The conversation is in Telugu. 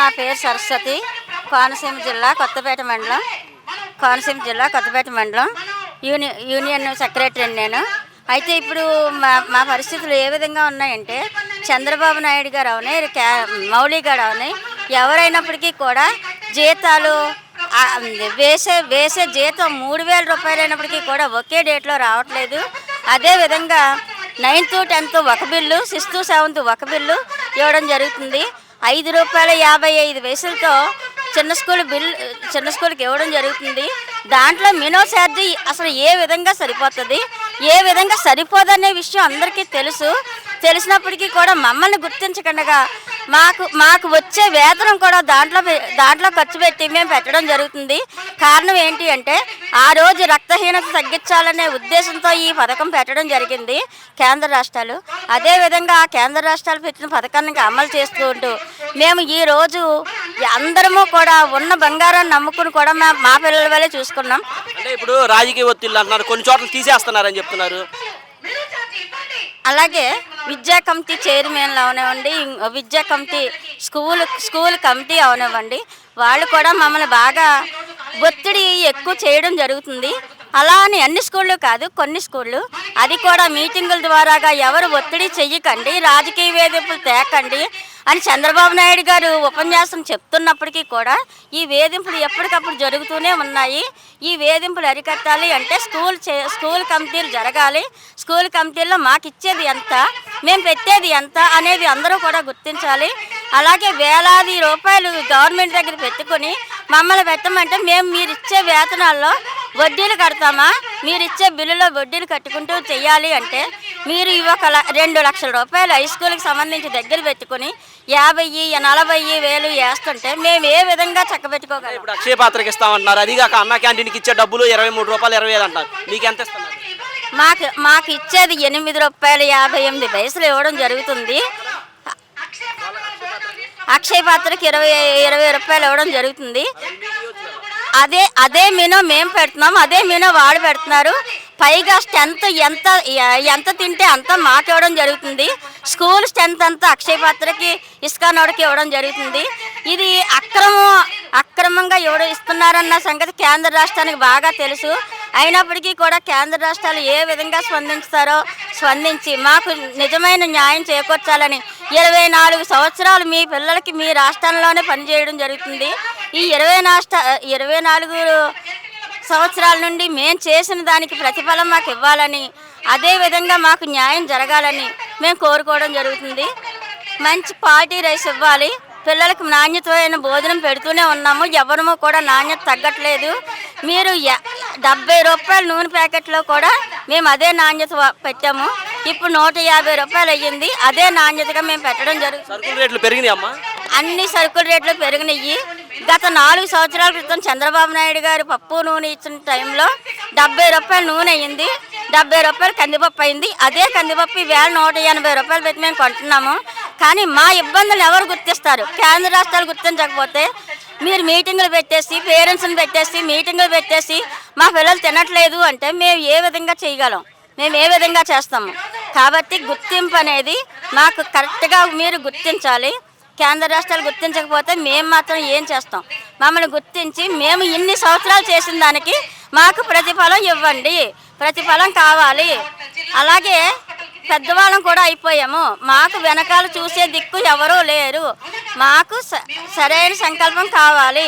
నా పేరు సరస్వతి. కోనసీమ జిల్లా కొత్తపేట మండలం. కోనసీమ జిల్లా కొత్తపేట మండలం. యూని యూనియన్ సెక్రటరీ నేను. అయితే ఇప్పుడు మా మా పరిస్థితులు ఏ విధంగా ఉన్నాయంటే చంద్రబాబు నాయుడు గారు అవని క్యా- మౌలి గారు అవని ఎవరైనప్పటికీ కూడా జీతాలు వేసే వేసే జీతం మూడు వేల రూపాయలు అయినప్పటికీ కూడా ఒకే డేట్లో రావట్లేదు. అదేవిధంగా నైన్త్ టెన్త్ ఒక బిల్లు సిక్స్త్ సెవెంత్ ఒక బిల్లు ఇవ్వడం జరుగుతుంది. ఐదు రూపాయల యాభై ఐదు పైసలతో చిన్న స్కూల్ బిల్ చిన్న స్కూల్కి ఇవ్వడం జరుగుతుంది. దాంట్లో మినో ఛార్జీ అసలు ఏ విధంగా సరిపోతుంది? ఏ విధంగా సరిపోదనే విషయం అందరికీ తెలుసు. తెలిసినప్పటికీ కూడా మమ్మల్ని గుర్తించకుండా మాకు మాకు వచ్చే వేతనం కూడా దాంట్లో దాంట్లో ఖర్చు పెట్టి మేము పెట్టడం జరుగుతుంది. కారణం ఏంటి అంటే ఆ రోజు రక్తహీనత తగ్గించాలనే ఉద్దేశంతో ఈ పథకం పెట్టడం జరిగింది కేంద్ర రాష్ట్రాలు. అదేవిధంగా ఆ కేంద్ర రాష్ట్రాలు పెట్టిన పథకాన్ని అమలు చేస్తుంటూ మేము ఈ రోజు అందరము కూడా ఉన్న బంగారాన్ని నమ్ముకుని కూడా మా మా పిల్లల వల్లే చూసుకున్నాం. అంటే ఇప్పుడు రాజకీయ ఒత్తిళ్ళు అంటున్నారు కొన్ని చోట్ల తీసేస్తున్నారని చెప్తున్నారు. అలాగే విద్యా కమిటీ చైర్మన్లు అవనివ్వండి ఇం- విద్యా కమిటీ స్కూల్ స్కూల్ కమిటీ అవనివ్వండి వాళ్ళు కూడా మమ్మల్ని బాగా ఒత్తిడి ఎక్కువ చేయడం జరుగుతుంది. అలా అని అన్ని స్కూళ్ళు కాదు కొన్ని స్కూళ్ళు అది కూడా మీటింగుల ద్వారాగా ఎవరు ఒత్తిడి చెయ్యకండి రాజకీయ వేధింపులు తేకండి అని చంద్రబాబు నాయుడు గారు ఉపన్యాసం చెప్తున్నప్పటికీ కూడా ఈ వేధింపులు ఎప్పటికప్పుడు జరుగుతూనే ఉన్నాయి. ఈ వేధింపులు అరికట్టాలి అంటే స్కూల్ చే- స్కూల్ కమిటీలు జరగాలి. స్కూల్ కమిటీల్లో మాకు ఇచ్చేది ఎంత మేము పెట్టేది ఎంత అనేది అందరూ కూడా గుర్తించాలి. అలాగే వేలాది రూపాయలు గవర్నమెంట్ దగ్గర పెట్టుకొని మమ్మల్ని పెట్టమంటే మేము మీరు ఇచ్చే వేతనాల్లో వడ్డీలు కడతామా? మీరు ఇచ్చే బిల్లులో వడ్డీలు కట్టుకుంటూ చెయ్యాలి అంటే మీరు ఒక రెండు లక్షల రూపాయలు హై స్కూల్కి సంబంధించి దగ్గర పెట్టుకొని యాభై నలభై వేలు వేస్తుంటే మేము ఏ విధంగా చక్కబెట్టుకోగలం? ఇప్పుడు అక్షయ పాత్రకి ఇస్తామంటున్నారు. అది కాక అన్న క్యాంటీన్కి ఇచ్చే డబ్బులు ఇరవై మూడు రూపాయలు ఇరవై ఐదు అంటారు. మీకు ఎంత ఇస్తున్నారు? మాకు మాకు ఇచ్చేది ఎనిమిది రూపాయలు యాభై ఎనిమిది పైసలు ఇవ్వడం జరుగుతుంది. అక్షయ పాత్రకి ఇరవై ఇరవై రూపాయలు ఇవ్వడం జరుగుతుంది. అదే అదే మీనో మేము పెడుతున్నాం అదే మీనో వాడు పెడుతున్నారు. పైగా స్ట్రెంత్ ఎంత ఎంత తింటే అంత మాకు ఇవ్వడం జరుగుతుంది. స్కూల్ స్ట్రెంత్ అంతా అక్షయ పాత్రకి ఇస్కానోడికి ఇవ్వడం జరుగుతుంది. ఇది అక్రమం అక్రమంగా ఎవడు ఇస్తున్నారన్న సంగతి కేంద్ర రాష్ట్రానికి బాగా తెలుసు. అయినప్పటికీ కూడా కేంద్ర రాష్ట్రాలు ఏ విధంగా స్పందించుతారో స్పందించి మాకు నిజమైన న్యాయం చేకూర్చాలని ఇరవై నాలుగు సంవత్సరాలు మీ పిల్లలకి మీ రాష్ట్రంలోనే పనిచేయడం జరుగుతుంది. ఈ ఇరవై నాష్ట ఇరవై నాలుగు సంవత్సరాల నుండి మేము చేసిన దానికి ప్రతిఫలం మాకు ఇవ్వాలని అదేవిధంగా మాకు న్యాయం జరగాలని మేము కోరుకోవడం జరుగుతుంది. మంచి పార్టీ రైస్ ఇవ్వాలి. పిల్లలకు నాణ్యతమైన భోజనం పెడుతూనే ఉన్నాము. ఎవరము కూడా నాణ్యత తగ్గట్లేదు. మీరు డెబ్బై రూపాయల నూనె ప్యాకెట్లో కూడా మేము అదే నాణ్యత పెట్టాము. ఇప్పుడు నూట యాభై రూపాయలు అయ్యింది. అదే నాణ్యతగా మేము పెట్టడం జరుగుతుంది సరుకుల రేట్లు పెరిగినాయి అమ్మా? అన్ని సరుకుల రేట్లు పెరిగినాయి. గత నాలుగు సంవత్సరాల క్రితం చంద్రబాబు నాయుడు గారు పప్పు నూనె ఇచ్చిన టైంలో డెబ్బై రూపాయలు నూనె అయ్యింది. డెబ్బై రూపాయలు కందిపప్పు అయింది అదే కందిపప్పు ఈవేళ నూట ఎనభై రూపాయలు పెట్టి మేము కొంటున్నాము. కానీ మా ఇబ్బందులు ఎవరు గుర్తిస్తారు? కేంద్ర రాష్ట్రాలు గుర్తించకపోతే మీరు మీటింగులు పెట్టేసి పేరెంట్స్ని పెట్టేసి మీటింగులు పెట్టేసి మా పిల్లలు తినట్లేదు అంటే మేము ఏ విధంగా చేయగలం? మేము ఏ విధంగా చేస్తాము? కాబట్టి గుర్తింపు అనేది మాకు కరెక్ట్గా మీరు గుర్తించాలి. కేంద్ర రాష్ట్రాలు గుర్తించకపోతే మేము మాత్రం ఏం చేస్తాం? మమ్మల్ని గుర్తించి మేము ఇన్ని సంవత్సరాలు చేసిన దానికి మాకు ప్రతిఫలం ఇవ్వండి. ప్రతిఫలం కావాలి. అలాగే పెద్దవాళ్ళం కూడా అయిపోయాము. మాకు వెనకాల చూసే దిక్కు ఎవరూ లేరు. మాకు సరైన సంకల్పం కావాలి.